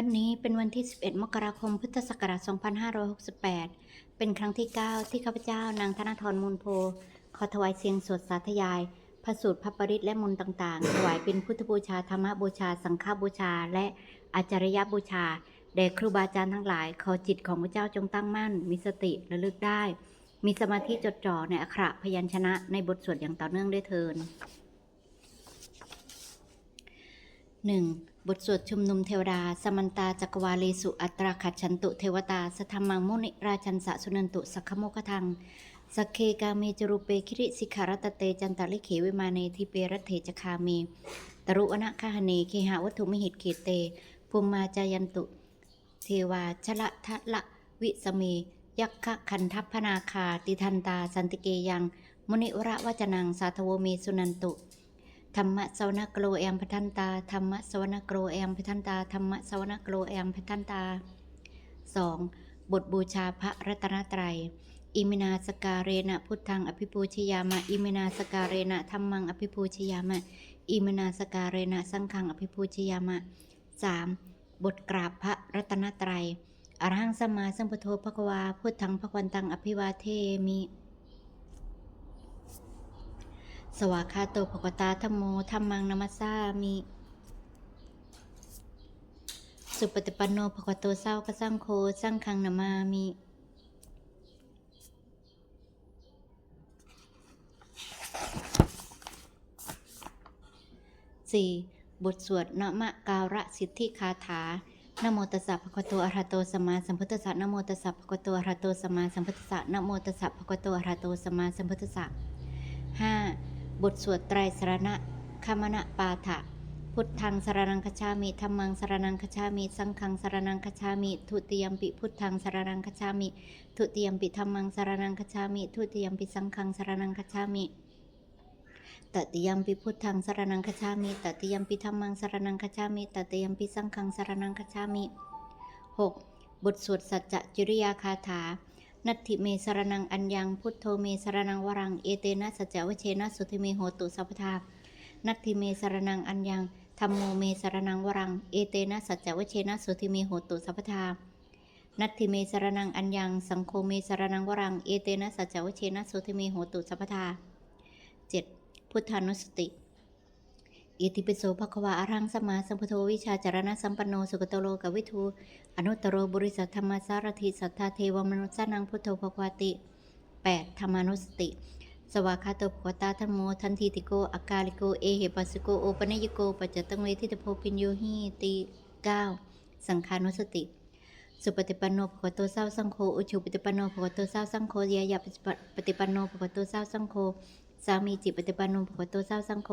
วันนี้เป็นวันที่ 11 มกราคม พุทธศักราช 2568 เป็นครั้งที่ 9 ที่ข้าพเจ้านางธนาธรมูลโพ ขอถวายเสียงสวดสาธยาย พระสูตรพระปริตและมนต์ต่างๆ ถวายเป็นพุทธบูชา ธรรมบูชา สังฆบูชา และอาจารยบูชา แด่ครูบาอาจารย์ทั้งหลาย ขอจิตของพระเจ้าจงตั้งมั่น มีสติระลึกได้ มีสมาธิจดจ่อในอักขระพยัญชนะในบทสวดอย่างต่อเนื่องด้วยเทิน 1. บทสวดชุมนุมเทวดา สมันตาจักวาเลสุอัตราขัดฉันตุเทวตา สธรรมังมุนิราชันสะสุนันตุสักขโมคทังสักเคกาเมจรูเปคิริสิขารัตเตจันตะลิเขวิมาเนทิเปรัตเถจคาเมตรุวนะคาหเนเคหาวัตถุมหิตเขเตภูมิมาจายันตุ เทวาชละทะละวิสเมยักขะคันทัพพนาคาติทันตาสันติเกยัง มุนิวระวจนังสาทโวเมสุนันตุ ธรรมะสวนกโลแอมพัทันตาธรรมะสวนกโลแอมพัทันตาธรรมะสวนกโลแอมพัทันตา 2. บทบูชาพระรัตนตรัย อิมินาสการเรนะพุทธังอภิปูชยามะ อิมินาสการเรนะธรรมังอภิปูชยามะ อิมินาสการเรนะสังฆังอภิปูชยามะ 3. บทกราบพระรัตนตรัยอรหังสมาสัมพุทภควาพุทธังภควันตังอภิวาเทมิ สวากาโตภควตาธรรมโมธรรมังนามัสสามิ สุปฏิปันโนภควโตเศร้ากสังโฆสังฆังนามามิ 4. บทสวดนะมะการะสิทธิคาถานโมตัสสะภะคะวะโตอะระหะโตสัมมาสัมพุทธัสสะนโมตัสสะภะคะวะโตอะระหะโตสัมมาสัมพุทธัสสะนโมตัสสะภะคะวะโตอะระหะโตสัมมาสัมพุทธัสสะ บทสวดไตรสรณะคมณะปาฐะพุทธังสรนังคชามิธรรมังสรนังคชามิ สังฆังสรนังคชามิ ทุติยมปิพุทธังสรนังคชามิ ทุติยมปิธรรมังสรนังคชามิ ทุติยมปิสังฆังสรนังคชามิตติยมปิพุทธังสรนังคชามิตติยมปิธรรมังสรนังคชามิตติยมปิสังฆังสรนังคชามิ 6. บทสวดสัจจจริยาคาถา นัตถิเมสรนังอัญญัง พุทโธเมสรนังวรัง เอเตนะสัจจวเชนะสุธิเมโหตุสัพพทานัตถิเมสรนังอัญญังธรรมโมเมสรนังวรัง เอเตนะสัจจวเชนะสุธิเมโหตุสัพพทานัตถิเมสรนังอัญญัง สังโฆเมสรนังวรัง เอเตนะสัจจวเชนะสุธิเมโหตุสัพพทา 7. พุทธานุสติ อิติปิโสภควาอรังสมาสัมพุทโธวิชาจารณะสัมปันโนสุกตโลกวิทูอนุตโรบุริสัทธรรมสารถิสัทธาเทวมนุษสนังพุทโธภควาติ 8. ธรรมานุสติ สวากาโตภควตาธรรมโมทันทีติโกอากาลิโกเอเหปัสสโกโอปนยิโกปัจจตังเวทิตโพปิญโยหิติ 9. สังขานุสติ สุปฏิปันโนภควโตสาสังโฆอุชุปฏิปันโนภควโตสาสังโฆยายาปฏิปันโนภควโตสาสังโฆสามีจิปฏิปันโนภควโตสาสังโฆ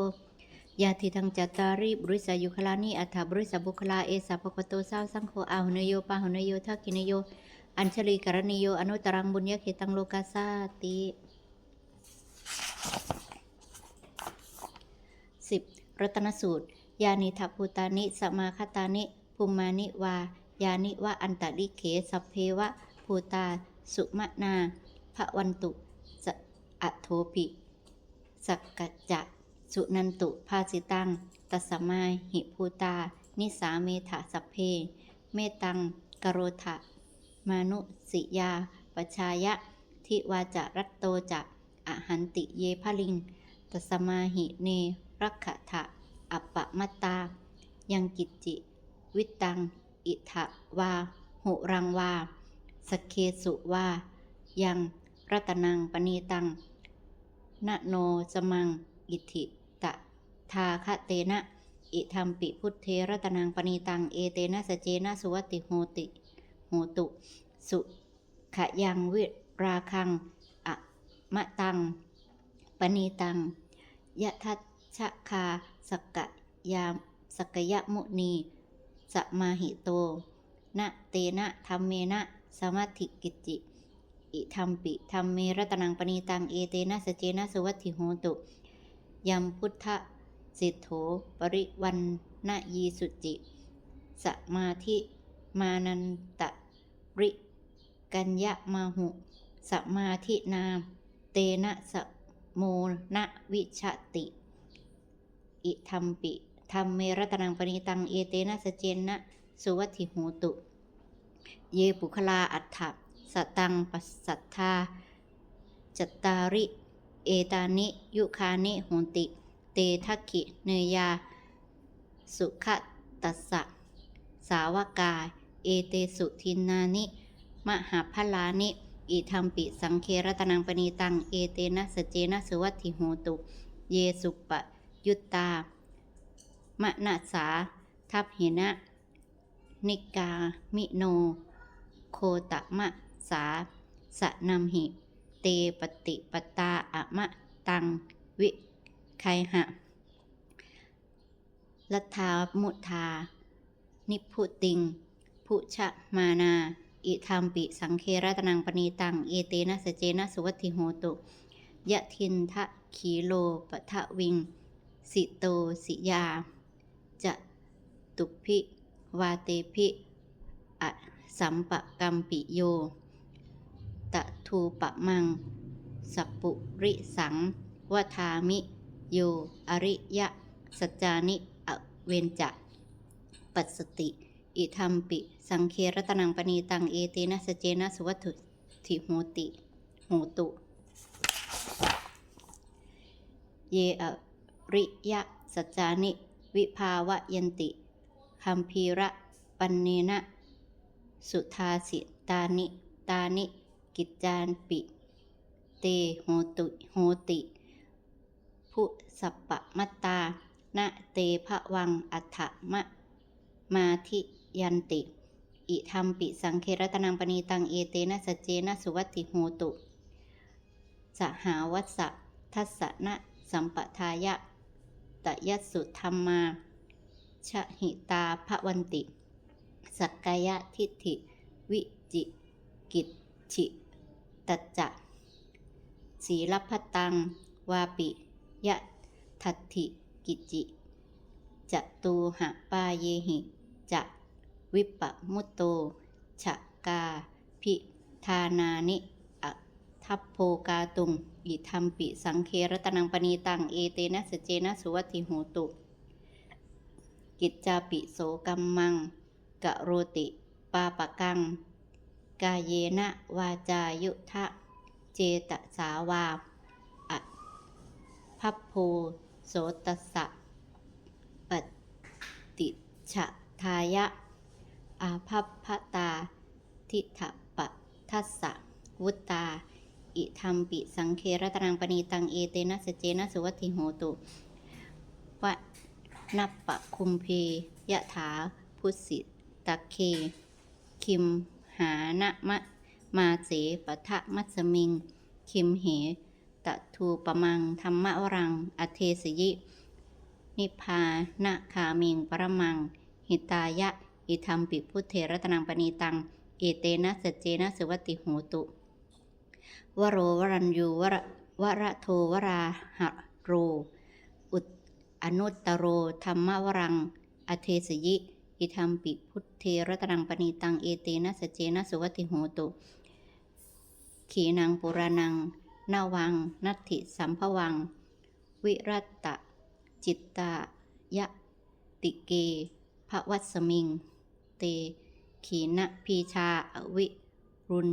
ยาทิทังจัตตารีบริษายุคลานิอัฏฐบริษบุคลาเอสาภควโตสาวสังโฆอาหุนโยปาหุนโยทักขินโย อัญชลีกรณีโยอนุตรังบุญญาเขตังโลกาสาติ 10. รัตนสูตร ยานิทัพภูตานิสมาคตานิภูมานิวา ยานิวะอันตลิเขสัพเพวะภูตา สุมนาภวันตุ สะอโทปิสักกัจจะ สุนันตุภาสิตัง ตัสมาหิภูตา นิสาเมถะสัพเพ เมตังกโรธะมานุสิยาปชายะ ทิวาจารัตโตจะอหันติเยพลิง ตัสมาหิเนรักขะทะอัปปะมัตตา ยังกิจจิ วิตัง อิทะวาหุรังวา สเคสุวา ยังรัตนังปณีตังนโนสมัง อิทิ ทาคะเตนะ อิธรรมปิพุทเทรตนังปณีตัง เอเตนะสเจนะสุวติโหติโหตุ สุขยังวิราคังอะมะตัง ปณีตังยะทัชคาสกกยามสกยะมุนีสมาหิโตนะเตนะธรรมเมนะสมัติกิจิ อิธรรมปิธรรมเมรตนังปณีตัง เอเตนะสเจนะสุวัติโหตุ ยัมพุทธ สิทโธปริวันนะยีสุจิ สมาธิมานันตะริกัญญมาหุ สมาธินาม เตนะสโมนะวิชติ อิธรรมปิธรรมเมรตนังปณิตัง เอเตนะสเจนะ สุวัตถิโหตุ เยปุคลาอัฏฐสตังปัสสัทธา จัตตาริ เอตานิ ยุคานิหนติ เตทักิเนยา สุขตัสสะ สาวกา เอเตสุทินนานิ มหาพลานิ อิธรรมปิสังเครตนังปณีตัง เอเตนะสเจนะสุวัติโหตุ เยสุปะยุตตามะนาสา ทัพหินะ นิกา มิโน โคตะมะสา สะนัมหิ เตปฏิปตาอะมะตัง วิ ไคหะลัทธามุทา นิพุติง พุชะมานา อิธรรมปิสังเครตนังปณีตัง เอเตนะสเจนะสุวัติโหตุ ยะทินทะขีโลปะทะวิง สิโตสิยา จะตุพิวาเตพิอะสัมปะกัมปิโย ตะทูปะมัง สัปปุริสังวทามิ โย อริยะ สัจจานิอเวนจะ ปัสสติ อิธรรมปิ สังเครตนังปณีตัง เอเตนะสเจนะสุวัตถุทิโหติโหตุ เยอริยะ สัจจานิ วิภาวะยันติคัมภีระ ปันเนนะ สุทาสิตานิ ตานิ กิจจานปิ เตโหตุโหติ ผู้สัปปะมัตตานะเตภะวังอัฏฐมะมาทิยันติ อิธรรมปิสังเครตนังปณีตังเอเตนะสเจนะสุวัติโหตุ สหาวัสสะทัสสนะสัมปทายะตยัสุธรรมาชหิตาภวันติ สักกายะทิฏฐิ วิจิกิจฉิตัจจะศีลพัตตัง วาปิ ยะทัตถิกิจิจตูหะปาเยหิ จะวิปะมุตโตฉะกาพิธานานิอทัพโพกาตุง อิธรรมปิสังเครตนังปณีตัง เอเตนะสเจนะสุวัติโหตุ กิจจาปิโสกัมมัง กะโรติ ปาปะกัง กาเยนะวาจายุทะ เจตสาวา พัพโพโสตสะปฏิชะทายะ อาภัพพตา ทิฏฐปะทัสสะวุตตา อิธรรมปิสังเคระตนังปณีตังเอเตนะสเจนะสุวัติโหตุวะนัปปะคุมเพยะถาพุสิตะเค คิมหานะมะมาเสปะทะมัสมิง คิมเห ตะทูปะมังธรรมวรัง อเทสยิ นิพานะคามิงปรมัง หิตายะ อิธรรมปิพุทเทรตนังปณีตัง เอเตนะสเจนะสุวัติโหตุ วโรวรัญยูวระวระโทวราหะโร อุตอนุตตโรธรรมวรัง อเทสยิ อิธรรมปิพุทเทรตนังปณีตัง เอเตนะสเจนะสุวัติโหตุ ขีนังปุรานัง นาวัง นัตถิสัมภวัง วิรัตตะ จิตตายะติเกภวัสมิง เต ขีนะพีชาอวิรุณ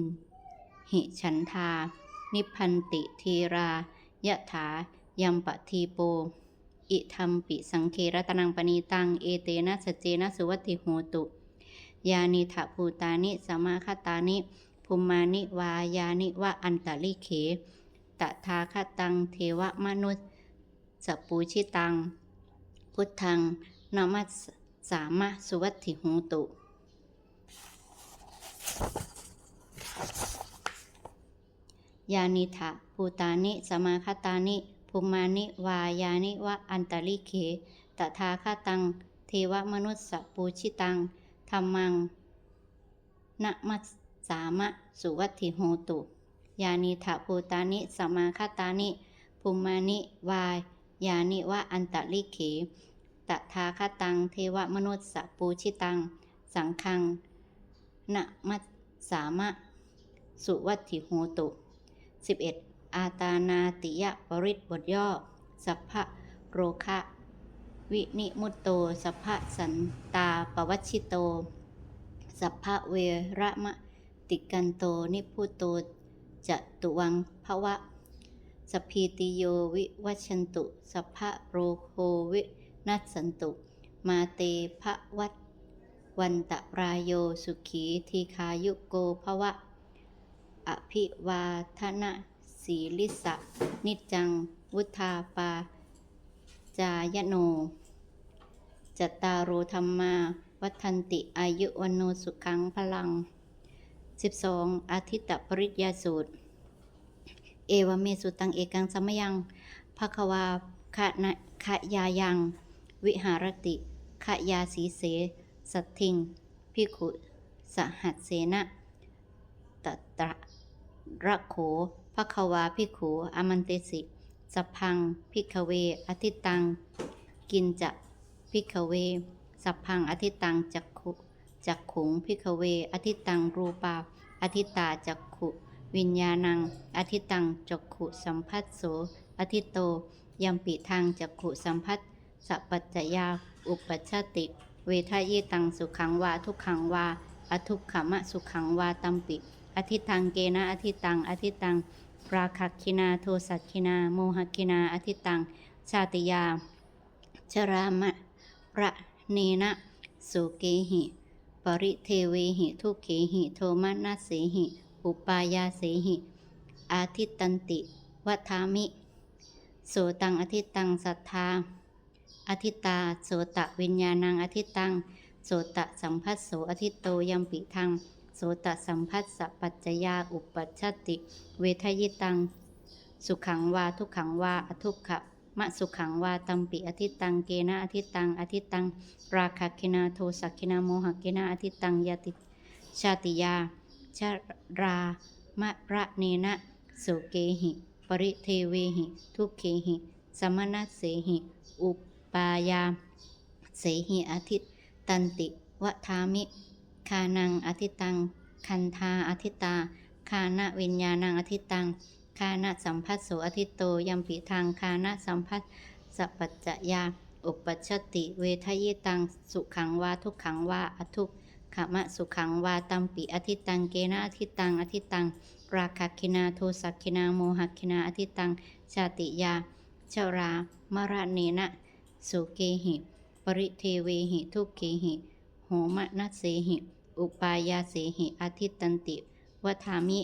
หิฉันทา นิพันติทีรายะถายัมปะทีโป อิธรรมปิสังเครตนังปณีตัง เอเตนะสเจนะสุวัติโหตุ ยานิถะภูตานิสมาคตานิ ภูมานิวายานิวะอันตลิเข ตถาคตังเทวมนุสสปูชิตัง พุทธังนามัสสามะสุวัตถิโหตุ ยานิถะภูตานิ สมาคตานิภูมานิวายานิวะอันตลิเขตถาคตัง เทวมนุสสปูชิตังธรรมังนะมัสสามะสุวัตถิโหตุ ยานิถะภูตานิสมาคตานิภูมานิวายยานิวะอันตลิเขตถาคตัง เทวมนุสสปูชิตัง สังคังนะมัสสามะ สุวัตถิโหตุ 11. อาตานาติยะปริตบทย่อ สัพพะโรคะ วินิมุตโต สัพพะสันตาปวัชชิโต สัพพะเวระมะติกันโต นิพุโต จะตุวังภวะสพีติโยวิวัชันตุสัพพะโรโควินัสสันตุ มาเตภะวัตวันตะรายโยสุขีทีคายุโกภวะ อภิวาทนะสีลิสะ นิจัง วุธาปา จายโน จตตารโอธรรมา วัฒนติอายุวันโนสุขังพลัง 12. อาทิตตปริยาสูตร เอวเมสุตังเอกังสมยังภควาคะนะขะยายัง วิหารติขะยาสีเส สัตทิงพิขุสหัสเสนะตตระระโขภควาพิขูอมันเตสิสพังพิกเว อธิตัง กินจะพิกเวสพพังอธิตังจักขุ จักขุงพิกเว อธิตังรูปา อธิตาจักขุ วิญญาณัง อธิตังจักขุสัมพัสโส อธิโตยัมปิทางจักขุสัมพัสสะปัจจยา อุปชาติ เวทายตังสุขังวาทุกขังวา อทุกขมะสุขังวาตัมปิ อธิตังเกนะอธิตัง อธิตังปราคักคินาโทสักคินา โมหคินา อธิตัง ชาติยา ชรามะระเนนะสุเกหิ ริเทเวหิทุเขหิโทมานัสเสหิ อุปายาเสหิ อาทิตตันติวัฏามิโสตังอธิตังสัทธาอธิตาโสตะวิญญาณังอธิตังโสตะสัมพัสโสอธิโตยัมปิทังโสตะสัมพัสสะปัจจยาอุปัชชติ เวทยิตัง สุขังวาทุกขังวาอทุกขะ มะสุขังวาตัมปิอธิตังเกนะอธิตังอธิตังราคะคินาโทสักคินาโมหคินาอธิตังยติชาติยาชรามะระเนนะสุเกหิ ปริเทเวหิ ทุกเขหิสมณะเสหิ อุปายา เสหิอาทิตตันติวะทามิ คานังอธิตัง คันธาอธิตา คานะวิญญาณังอธิตัง คานะสัมพัสโสอธิโตยัมปิทางคานะสัมพัสสะปัจจยา อุปชชติเวทยตังสุขังวาทุกขังวาอทุกขมะสุขังวาตัมปิอธิตังเกนะอธิตังอธิตัง ราคคินาโทสักคินาโมหคินาอธิตัง ชาติยาชรามระเนนะสุเกหิ ปริเทเวหิทุกเกหิโหมะนัสเสหิ อุปายาเสหิอาทิตตันติวัฏามิ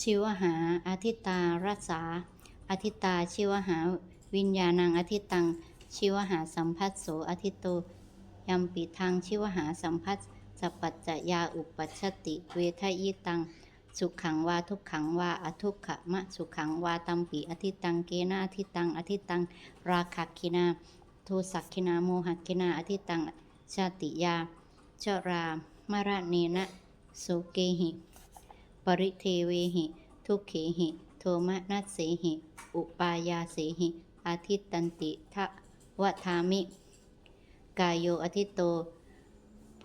ชิวหาอาทิตารัสาอาทิตาชิวหา วิญญาณังอาทิตัง ชิวหาสัมพัสโสอาทิตโตยัมปิทางชิวหาสัมพัสสะปัจจยาอุปัชติ เวทยิตัง สุขังวาทุกขังวาอทุกขมะสุขังวาตัมปิอธิตังเกนะอธิตังอธิตัง ราคักคินาโทสักคินาโมหคินาอธิตังชาติยาชรามระเนนะ สุเกหิปริเทเวหิทุกเขหิโทมนัสเสหิ อุปายาเสหิอาทิตตันติทะวทามิ กายโยอธิโตโพ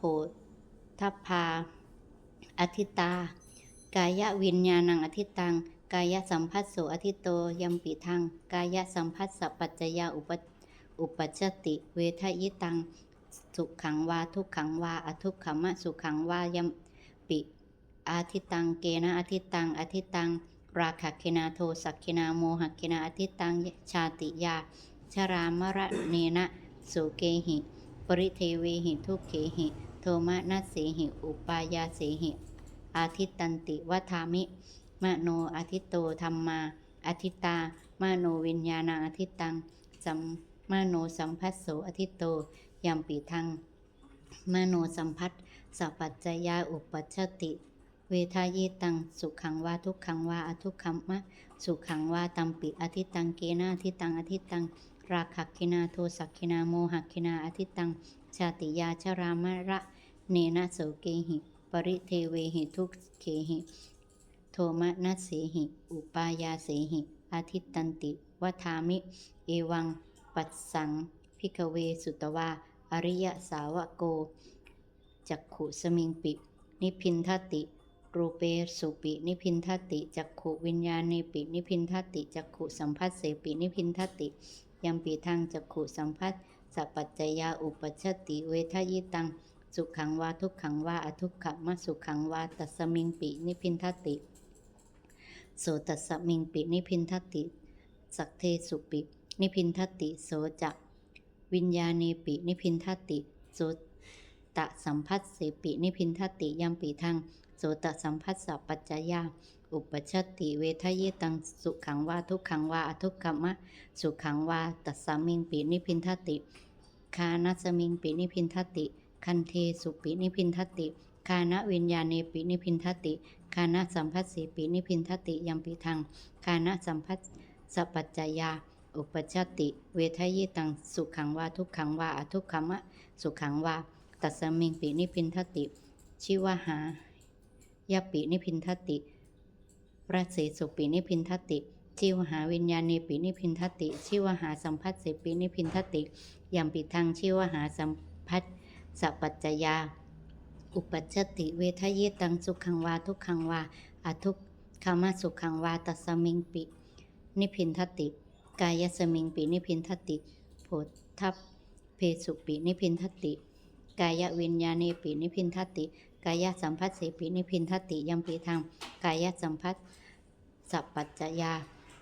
ทัพพาอธิตา กายวิญญาณังอธิตัง กายสัมพัสโสอธิโตยัมปิทัง กายสัมพัสสะปัจจยาอุปอุปัชติเวทยิตัง สุขังวาทุกขังวาอทุกขมะสุขังวายม ปิอาทิตังเกนะอาทิตังอาทิตัง ราคะคินาโทสักคินาโมหคินาอาทิตังชาติยา ชรามระเนนะสุเกหิ ปริเทเวหิทุเขหิ โทมนัสเสหิ อุปายาเสหิ อาทิตันติวัฏามิ มโนอาทิตโตธรรมาอาทิตามโนวิญญาณังอาทิตังสัมมโนสัมพัสโสอาทิตโตยัมปีทังมโนสัมพัส สะปัจจยาอุปัชชติ เวทายตัง สุขังวาทุกขังวาอทุกขมะ สุขังวาตัมปิอธิตังเกนาอธิตังอธิตัง ราคักคินาโทสักคินาโมหคินาอธิตัง ชาติยาชรามระ เนนะโสเกหิ ปริเทเวหิทุกเขหิ โทมนัสเสหิ อุปายาเสหิ อาทิตตันติวัฏามิ เอวัง ปัสสัง พิกเวสุตวา อริยสาวโก จักขุสมิงปิ นิพินทติ รูเปสุปิ นิพินทติจักขุวิญญาณปิ นิพินทติจักขุสัมพัสเสปินิพินทติยัมปีทางจักขุสัมพัสสัพปัจจยาอุปชชติเวทยิตัง สุขังวาทุกขังวาอทุกขมะสุขังวาตัสมิงปินิพินทติโสตัสสมิงปินิพินทติสักเทสุปิ นิพินทติโสจะวิญญาณปินิพินทติโส ตะสัมพัสเสปินิพินทติยัมปีทางโสตสัมพัสสะปัจจยาอุปชชติเวทายตังสุขังวาทุกขังวาอทุกขมะ สุขังวาตัสสมิงปินิพินทติ คานัสมิงปินิพินทติ คันเทสุปินิพินทติ คานะวิญญาณปินิพินทติ คานะสัมพัสสีปินิพินทติยัมปิทังคานะสัมพัสสปัจจยาอุปชชติ เวทายตังสุขังวาทุกขังวาอทุกขมะ สุขังวา ตัสมิงปินิพินทติ ชิวหายาปินิพินทติราเสสุปินิพินทติ ชิวหาวิญญาณีปินิพินทติ ชิวหาสัมพัสสิปินิพินทติยัมปิทังชิวหาสัมพัสสปัจจยา อุปัชชติเวทายตังสุขังวาทุกขังวาอทุกขมะสุขังวาตัสสมิงปิ นิพินทติ กายสมิงปินิพินทติโพทัพเพสุปินิพินทติ กายวิญญาณีปินิพินทติ กายสัมพัสสีปินิพินทติยัมปีทางกายสัมพัสสัพปัจจยา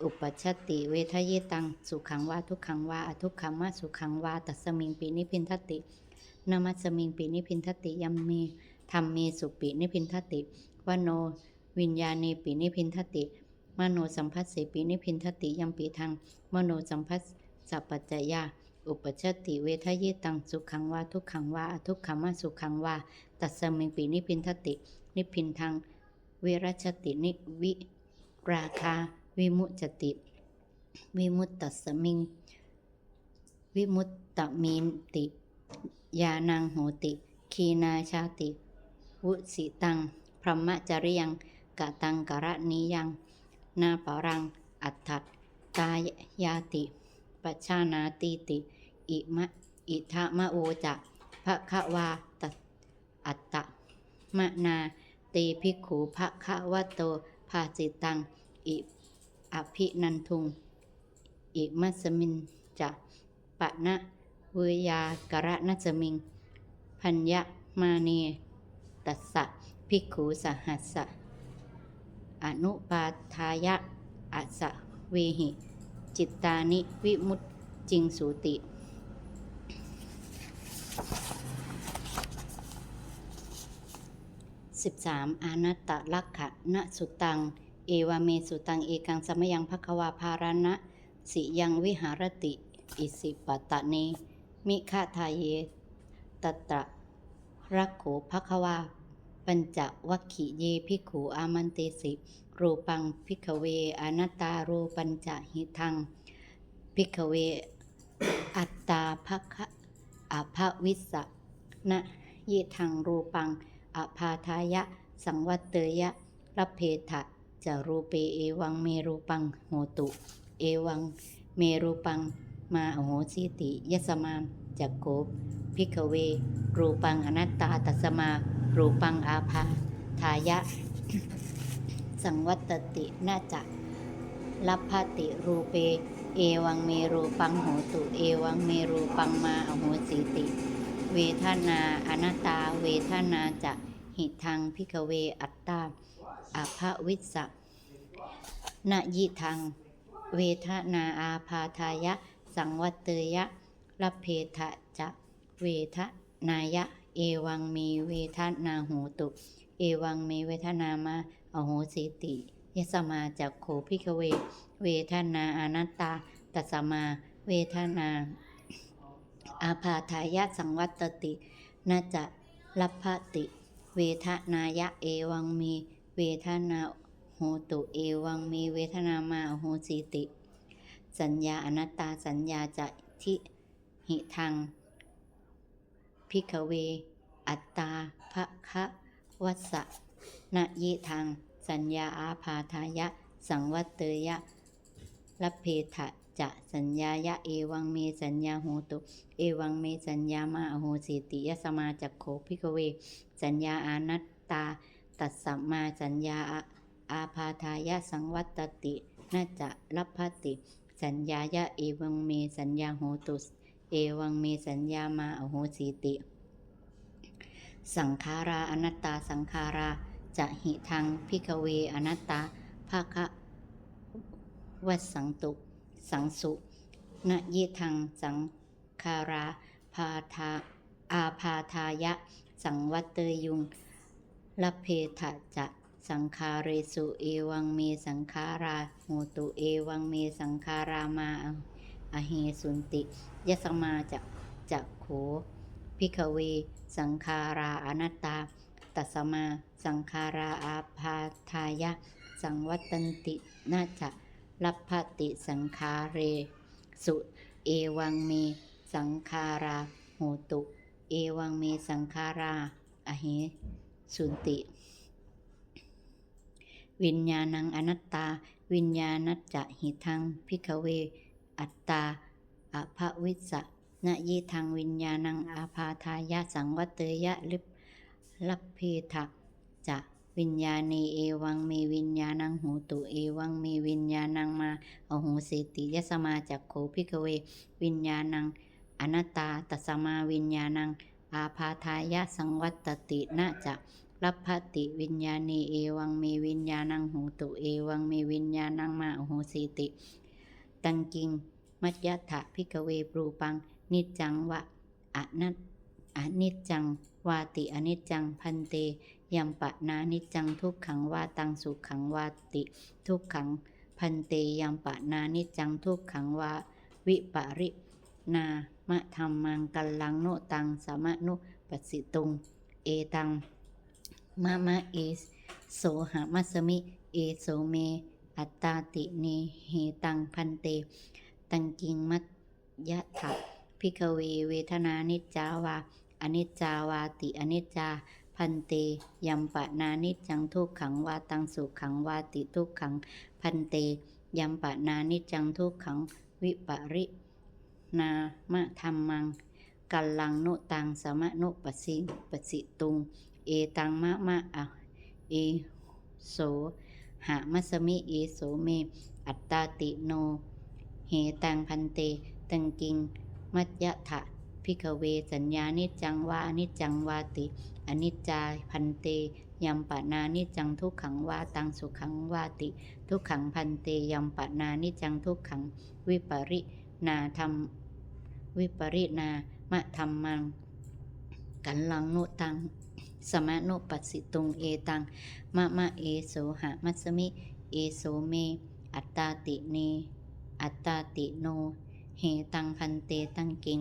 อุปชชติ เวทายตัง สุขังวาทุกขังวาอทุกขมะสุขังวาตัสมิงปินิพินทตินามัสมิงปินิพินทติยัมเมธรรมเมสุปินิพินทติวโน วิญญาณีปินิพินทติ มโนสัมพัสสีปินิพินทติยัมปีทางมโนสัมพัสสัพปัจจยา อุปชชติเวทายตังสุขังวาทุกขังวาอทุกขมะสุขังวาตัสสมิงปีนิพินทติ นิพินทางเวรชตินิวิราคาวิมุจติ วิมุตตัสมิง วิมุตตมีนติ ยานังโหติ คีนาชาติ วุสิตัง พรหมจริยังกะตังกะระนิยัง นาปรัง อัฏฐตายาติ ปัชชานาตีติ อิมะอิทะมะโอจะภะคะวาตอัตตะมะนาเตภิกขูภะคะวะโตภาจิตัง อิอภินันทุง อิมัสมินจะปะนะเวยากระนัสมิง พัญญมาเนตัสสะภิกขูสหัสสะ อนุปาทายะอัสสะเวหิ จิตตานิวิมุตจิงสูติ 13. อานัตตลักขะณสุตัง เอวาเมสุตัง เอกังสมยังภควาภารณะ สิยังวิหารติ อิสิปตะเนมิฆาทายเยตตะรักโขภควา ปัญจวัคคิเยภิกขูอามันเตสิ รูปังพิกเวอนัตตารูปัญจหิทัง พิกเว อัตตาภะอภวิสสะนะยิทังรูปัง อภาทายะ สังวัตเตยะรเพทะจะรูเปเอวังเมรูปังโหตุ เอวังเมรูปัง มาอโหสิติยสมามจักโกพิกเว รูปังอนัตตาตัสมา รูปังอาภาทายะ สังวัตติน่าจะลัพพติรูเป เอวังเมรูปังโหตุ เอวังเมรูปังมาอโหสิติ เวทนาอนัตตา เวทนาจะ หิทังพิกเวอัตตาอภวิสสะนยิทัง เวทนาอาพาทายะ สังวัตเตยะรับเพทะจะเวทนายะ เอวังมีเวทนาโหตุ เอวังมีเวทนามาอโหสิติยสมาจากโขพิกเว เวทนาอนัตตาตัสสมา เวทนาอาพาทายะสังวัตตินาจะลัพพติ เวทนายะเอวังมี เวทนาโหตุเอวังมีเวทนามาโหสิติ สัญญาอนัตตาสัญญาจะทิหิทังพิกเว อัตตาภะคะวัสสะนะยิทัง สัญญาอาพาทายะ สังวัตเตยะรับเพทะจะสัญญายะเอวังเมสัญญาโหตุ เอวังเมสัญญามาอโหสิติยสมาจักโขพิกเว สัญญาอานัตตา ตัตสัมมาสัญญาอาอาพาทายะสังวัตติน่าจะรัพพติ สัญญายะเอวังเมสัญญาโหตุส เอวังเมสัญญามาอโหสีติ สังขาราอนัตตาสังขาราจะหิทังพิกเวอนัตตาภาคะวัสสังตุ สังสุนยิทังสังขาราพาทาอาพาทายะ สังวัตเตยุงลเพทะจะสังคาเรสุเอวังเมสังขาราโหตุเอวังเมสังขารามาอเหสุนติยสมาจะจะโขพิกเว สังขาราอนัตตา ตัสมา สังขาราอาพาทายะ สังวัตันตินาจะลัพพติสังขาเร สุ เอวังเม สังขาราโหตุ เอวังเมสังขาราอเหสุนติ วิญญาณังอนัตตา วิญญาณัจจะหิทังพิกเว อัตตาอภวิสสะนะยิทังวิญญาณังอาพาทายะสังวัตเตยะลิปลัพเพทะจะวิญญาณีเอวังเมวิญญาณังหูตุเอวังเมวิญญาณังมาอโหสิติยสมาจักโขพิกเว วิญญาณัง อนัตตาตสมาวิญญาณัง อาพาทายะสังวัตตินะจะรัพพติวิญญาณีเอวังเมวิญญาณังหูตุเอวังเมวิญญาณังมาโหสิติ ตังกิง มัจยะถะพิกเวปรูปัง นิจจังวะอนัตอนิจจัง วาติอนิจจัง พันเตยัมปะนานิจจังทุกขังวาตังสุขังวาติ ทุกขัง พันเตยัมปะนานิจจังทุกขังวาวิปรินา มะธรรมังกัลลังโนตังสามะนุปัสสิตุง เอตังมะมะเอโสหะมัสมิ เอโสเม อัตตาติเนเหตังพันเต ตังกิงมัตยะถะพิกเวเวทนานิจจาวาอนิจจาวาติอนิจจาพันเตยัมปะนานิจังทุกขังวาตังสุขังวาติทุกขังพันเตยัมปะนานิจจังทุกขังวิปริ นามะธรรมังกัลลังโนตังสมะโนปสิปสิตุง เอตังมะมะอะเอโสหามัสมิเอโสเม อัตตาติโน เหตังพันเต ตังกิง มัจยะถะพิกเวสัญญานิจังวานิจังวาติ อนิจจาพันเตยัมปะนานิจังทุกขังวาตังสุขังวาติ ทุกขังพันเตยัมปะนานิจจังทุกขังวิปริ นาธรรมวิปรินามะธรรมัง กันลังโนตัง สมะโนปัสสิตุงเอตัง มะมะเอโสหะมัสมิ เอโสเม อัตตาติเน อัตตาติโน เหตังพันเตตังกิง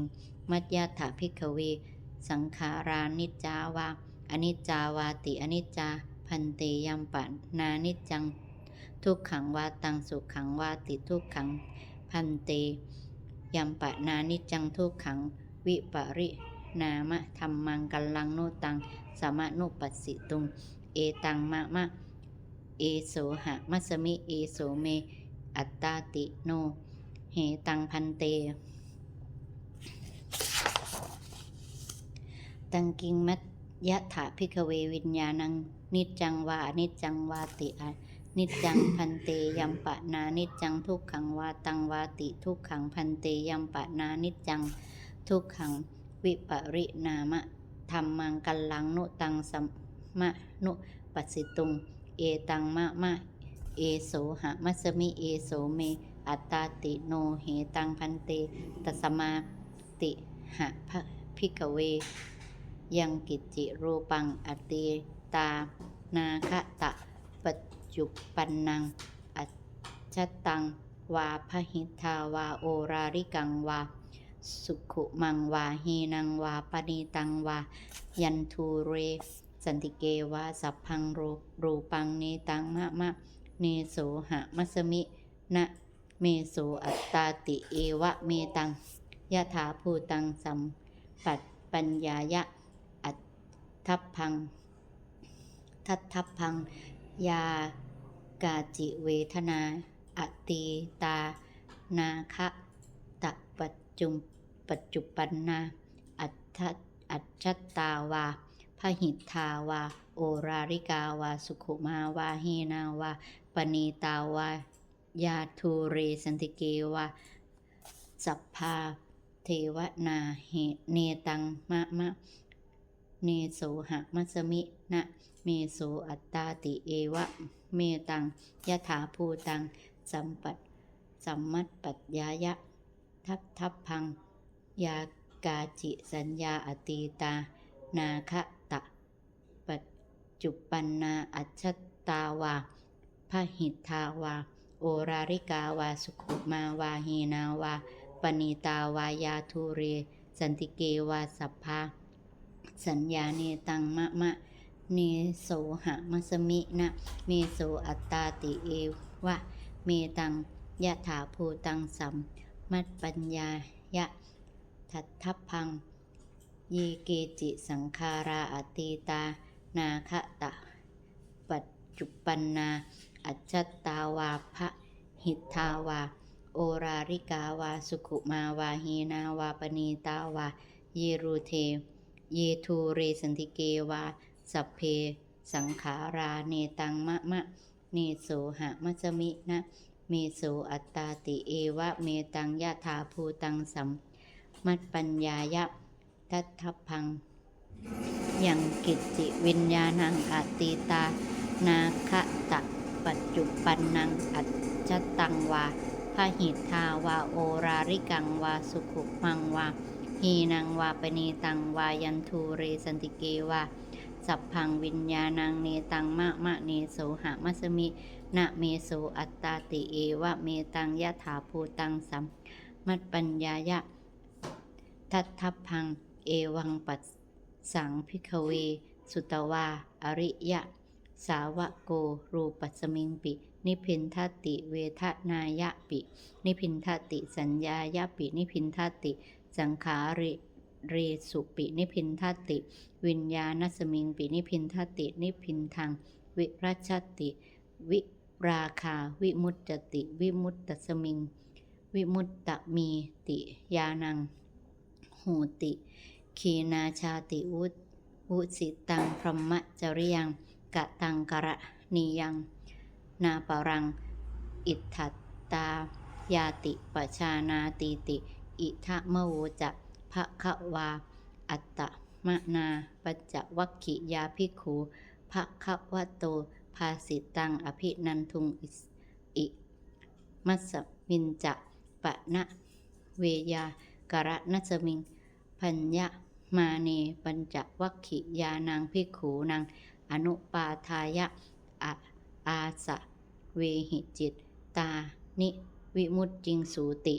มัจยาถาพิกเว สังขารานิจจาวาอนิจจาวาติอนิจจา พันเตยัมปะนานิจจัง ทุกขังวาตังสุขังวาติทุกขังพันเต ยัมปะนานิจังทุกขังวิปรินามะธรรมังกัลลังโนตังสมะโนปัสสิตุง เอตังมะมะ เอโสหะมัสมิ เอโสเม อัตตาติโน เหตังพันเต ตังกิงมัตยะถาพิกเววิญญาณัง นิจังวาอนิจังวาติอะ นิจจังพันเตยัมปะนานิจจังทุกขังวาตังวาติทุกขังพันเตยัมปะนานิจจังทุกขังวิปรินามะธรรมังกัลลังนุตังสัมมะนุปัสสิตุง เอตังมะมะเอโสหะมัสมิเอโสเม อัตตาติโนเหตังพันเตตสมาติหะพะพิกเว ยังกิจจิรูปังอติตานาคตะ จุปันนัง อัจตัง วาพหิทาวาโอราริกังวา สุขุมังวาหีนังวาปณีตังวา ยันทูเร สันติเกวาสัพพังโรรูปังเนตังมะมะ เนโสหะมัสมิ นะ เมโสอัตตาติเอวะเมตังยะถาภูตังสัมปัตปัญญายะ อัตทัพพัง ทัตทัพพัง ยา กาจิเวทนา อติตา นาคะตะปัจจุปัจจุปันนา อัตถอัจฉตาวาพหิทธาวา โอราริกาวา สุขุมาวาเฮนาวา ปณีตาวา ยาทูเรสันติเกวา สัพพาเทวนาเหเนตังมะมะ เนโสหะมัสมินะ เมโสอัตตาติเอวะ เมตังยะถาภูตัง สัมปัตสัมมัตปัจยายะ ทัพทัพพัง ยากาจิสัญญาอตีตา นาคะตะ ปัจจุปันนาอัจฉตาวาพหิทาวา โอราริกาวา สุขุมาวาเฮนาวา ปณีตาวายาทูเร สันติเกวาสัพพาสัญญาเนตังมะมะ เนโสหะมัสมินะเมโสอัตตาติเอวะเมตังยะถาภูตังสัมมัตปัญญายะทัตทัพพังเยเกจิสังคาราอตีตา นาคะตะ ปัจจุปันนา อัจฉตาวาพะหิทธาวา โอราริกาวา สุขุมาวาเฮนาวาปณีตาวา เยรูเท เยทูเรสันติเกวา สัพเพ สังขาราเนตังมะมะเนโสหะมัสมินะเมโสอัตตาติเอวะเมตังยะถาภูตังสัมมัตปัญญายะทัตทัพพังยังกิจจิวิญญาณังอติตา นาคะตะปัจจุปันนังอัจจตังวาพหิทาวาโอราริกังวาสุขุมังวาหีนังวาปณีตังวายันทูเรสันติเกวา สัพพังวิญญาณังเนตังมะมะเนโสหะมัสมินะเมโสอัตตาติเอวะเมตังยะถาภูตังสัมมัตปัญญายะ ทัตทัพพัง เอวังปัสสังพิกเว สุตวา อริยะ สาวะโก รูปัสมิงปิ นิพินทติ เวทนายะปิ นิพินทติ สัญญายะปิ นิพินทติ สังขาริ เรสุปินิพินทติ วิญญาณสมิงปินิพินทติ นิพินทางวิรัชติ วิราคาวิมุตตติ วิมุตตสมิง วิมุตตมีติยานังโหติขีนาชาติวุตวุสิตังพรหมจริยังกะตังกระนียัง นาปรัง อิทธัตตายาติปชานาตีติ อิทะมะโวจะะคะวา อัตตมะนาปัจจวัคคิยาภิกขุภะคะวะโต ภาสิตัง อภินันทุงอิสอิมัสมินจะปะนะเวยากระนัสมิง พัญญมาเนปัญจวัคคิยานางภิกขูนางอนุปาทายะอะอาสะเวหิจิต ตานิ วิมุตติงสูติ